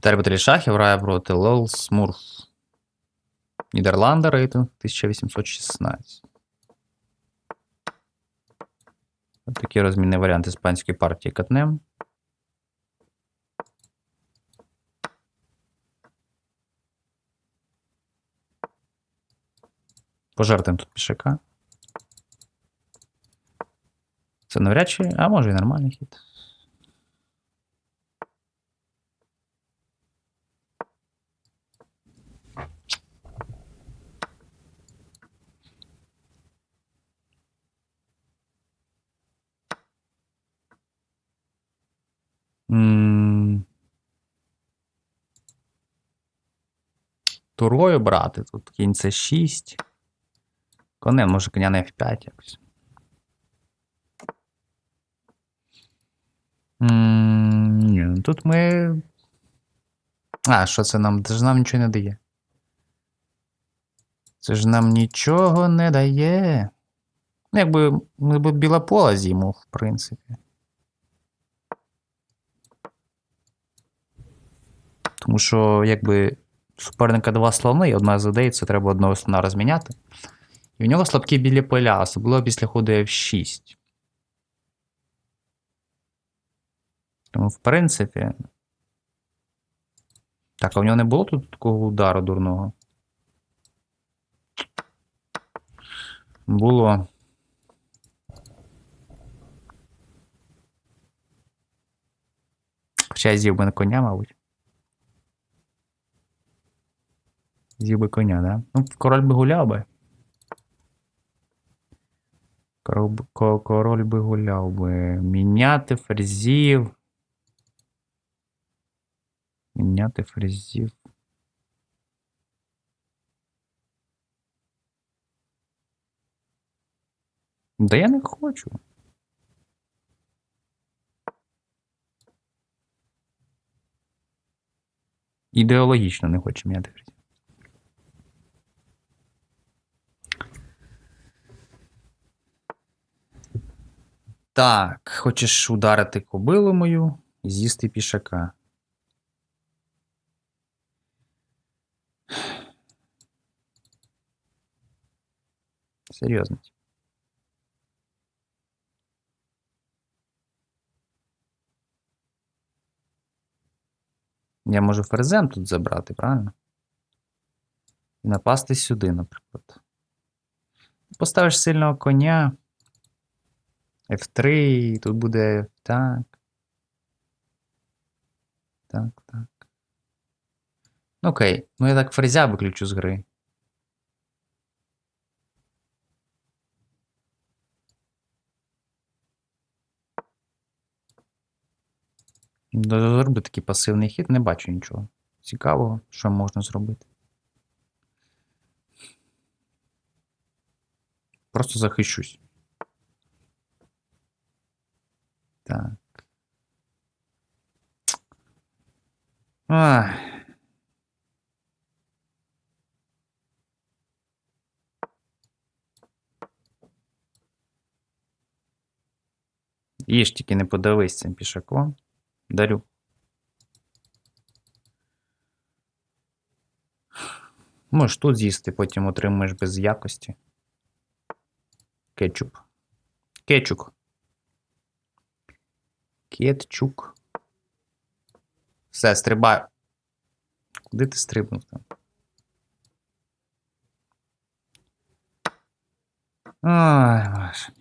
Тербителі шахів грає проти Лол Смурф. Нідерланда рейтинг 1816. Ось Такий розмінний варіант іспанської партії Катнем. Пожертвуємо тут пішака. Це навряд чи, а може і нормальний хід. Турою брати. Тут кінь це 6. Конем, може, коня на F5 якось. Ні, ну тут ми. А, що це нам? Це ж нам нічого не дає. Це ж нам нічого не дає. Ну, якби біла пола з'їмо, в принципі. Тому що, якби суперника два слони, і одна з ідей, це треба одного слона розміняти. І в нього слабкі білі поля, особливо після ходу F6. Тому, в принципі. Так, а в нього не було тут такого удару дурного? Було. Хоча я з'їв би на коня, мабуть. З'їв би коня, да? Ну, король би гуляв би. Король, король би гуляв би. Міняти ферзів. Міняти ферзів. Да я не хочу. Ідеологічно не хочу міняти ферзів. Так, хочеш ударити кобилу мою і з'їсти пішака. Серйозно. Я можу ферзем тут забрати, правильно? І напасти сюди, наприклад. Поставиш сильного коня. F3, тут буде так. Так, так. Ну, Окей, ну я так ферзя виключу з гри. Зроби такий пасивний хід, не бачу нічого. Цікавого, що можна зробити. Просто захищусь. Так. Ах. Їж тільки не подавись цим пішаком. Дарю. Можеш тут з'їсти, потім отримаєш без якості. Кетчуп. Кетчук. Кетчук. Все, стрибаю. Куди ти стрибнув там? Ой, боже.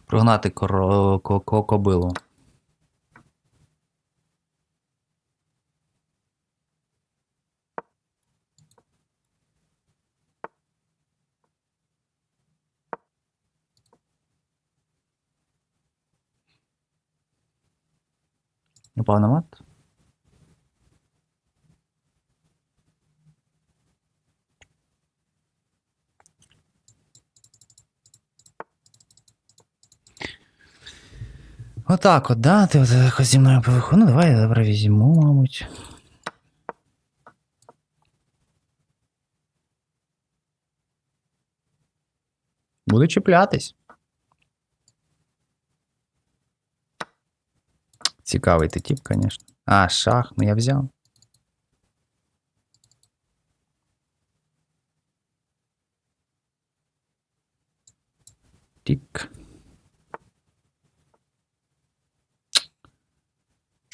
Прогнати коро... ко... ко... кобилу. Упав на мат? Отак от, да? Ти от якось зі мною повиходив. Ну, давай я добре візьму, мабуть. Буду чіплятись. Цікавий ти тип, звісно. А, шах, ну я взяв.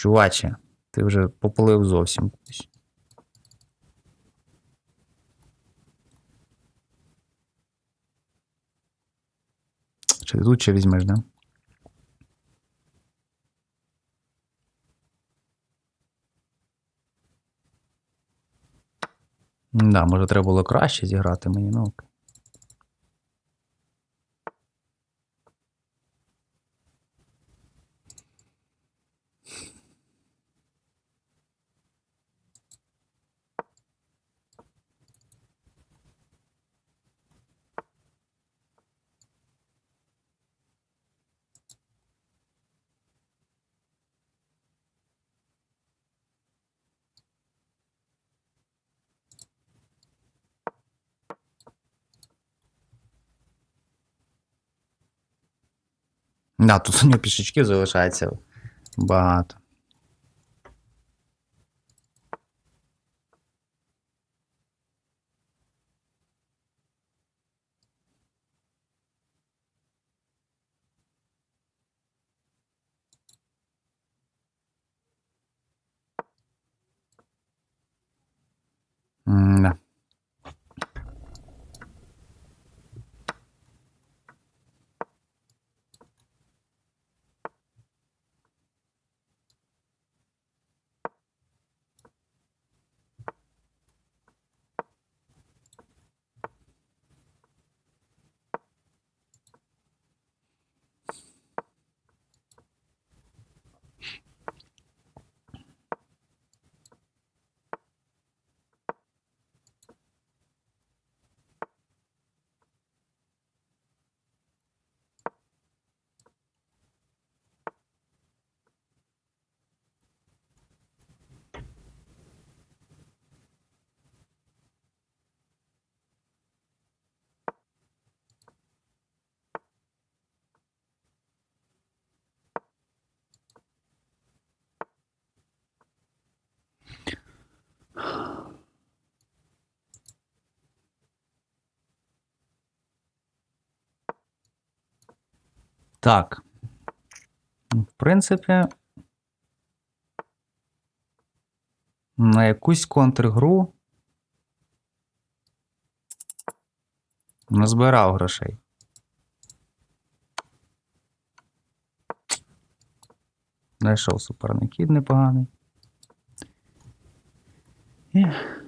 Чуваче, ти вже поплив зовсім кудись. Чи тут ще візьмеш, да? Да, може треба було краще зіграти мені, ну. окей. Да, тут у нього пішечки залишається багато. М, Да. Так. В принципі, на якусь контргру назбирав грошей. Знайшов суперникід непоганий. Ех.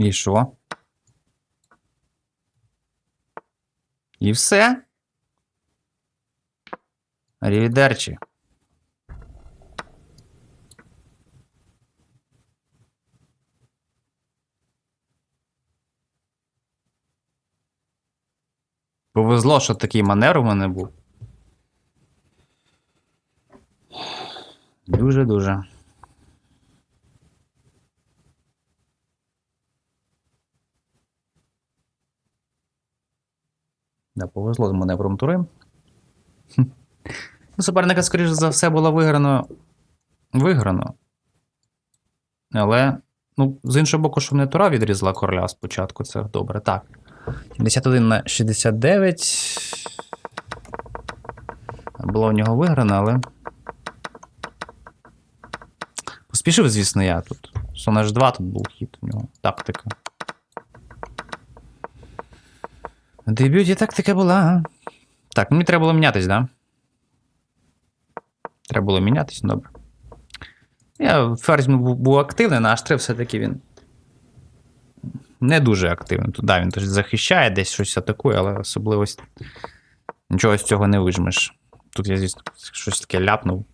І що? І все? Арівідерчі. Повезло, що такий манер у мене був. Дуже-дуже. Да, повезло з маневром тури. Ну, суперника, скоріше за все, було виграно. Виграно. Але, ну, з іншого боку, щоб не тура відрізала короля спочатку, це добре. Так. 71 на 69. Було в нього виграно, але. Поспішив, звісно, я тут. Сон аж 2 тут був хід у нього. Тактика. В дебюті тактика була. Так, мені треба було мінятись, да? Треба було мінятись, добре. Я ферзь був, був активний, на H3 все-таки він. Не дуже активний. Тут, да, він тож захищає, десь щось атакує, але особливо нічого з цього не вижмеш. Тут я, звісно, щось таке ляпнув.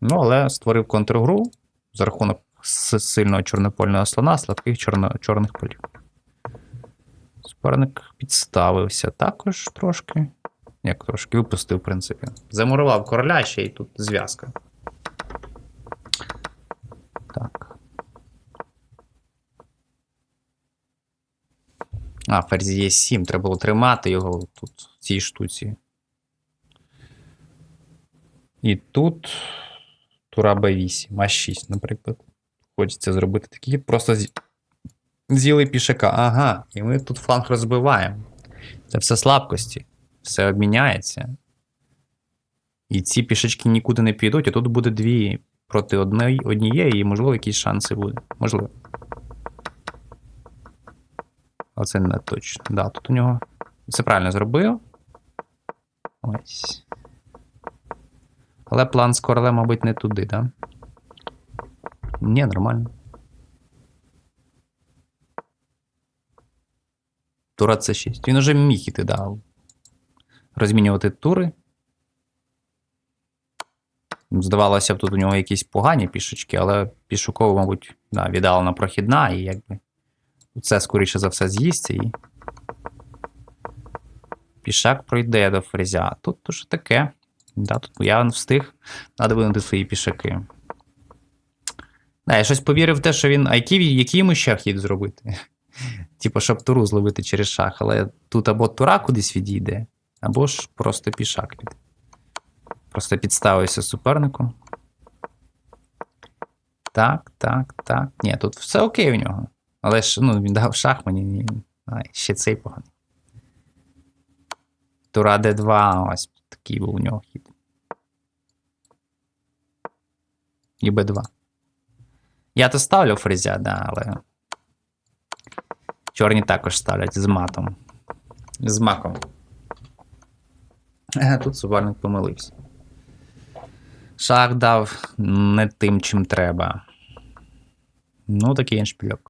Ну, але створив контргру за рахунок с- сильного чорнопольного слона, слабких чорно- чорних полів. Суперник підставився також трошки. Як трошки випустив, в принципі. Замурував короля ще й тут зв'язка. Так. А, ферзь є 7. Треба було тримати його тут, в цій штуці. І тут тура Б8, А6, наприклад. Хочеться зробити такий. Просто з'їли пішака. Ага, і ми тут фланг розбиваємо. Це все слабкості. Все обміняється. І ці пішечки нікуди не підуть, а тут буде дві проти однієї, і, можливо, якісь шанси буде. Можливо. Але це не точно. Да, тут у нього. Все правильно зробив. Ось. Але план з королем, мабуть, не туди, да? Ні, нормально. Тура це 6. Він уже міг іти, да. Розмінювати тури. Здавалося б, тут у нього якісь погані пішечки, але пішукову, мабуть, да, віддалена прохідна, і якби. Це, скоріше за все, з'їсться і. Пішак пройде до фрезя. Тут то що таке. Да, тут я встиг надвинути свої пішаки. Да, я щось повірив в те, що він. А який, йому ще хід зробити? Типу, щоб туру зловити через шах, але тут або тура кудись відійде, або ж просто пішак піде. Просто підставився супернику. Так, так, так. Ні, тут все окей у нього. Але ж ну, він дав шах мені. Ні. Ай, ще цей поганий. Тура Д2, ось такий був у нього хід. І Б2. Я то ставлю фрезя, да, але. Чорні також ставлять з матом. З маком. Тут суперник помилився. Шах дав не тим, чим треба. Ну, такий іншпільок.